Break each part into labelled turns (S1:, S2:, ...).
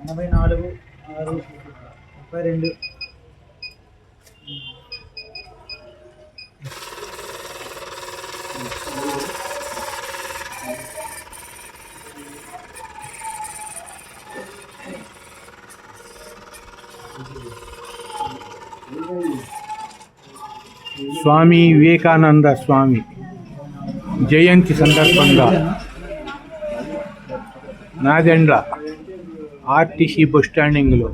S1: ఎనభై నాలుగు ఆరు ముప్పై రెండు.
S2: స్వామి వివేకానంద స్వామి జయంతి సందర్భంగా నాదెండ్ల ఆర్టీసీ బస్ స్టాండింగ్లో.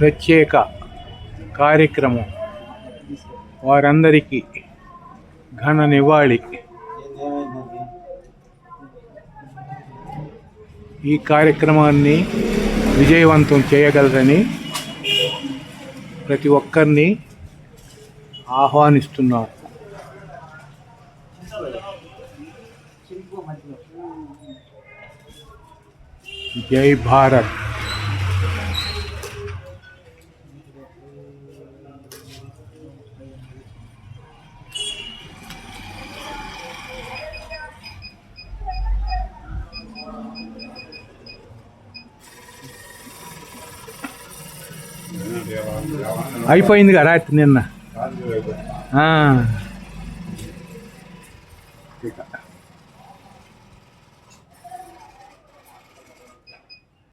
S2: ప్రత్యేక కార్యక్రమం. వారందరికీ ఘన నివాళి. ఈ కార్యక్రమాన్ని విజయవంతం చేయగలరని ప్రతి ఒక్కరిని ఆహ్వానిస్తున్నాం. జై భారత్ అయిపోయింది కదా నిన్న ఆ. 这个。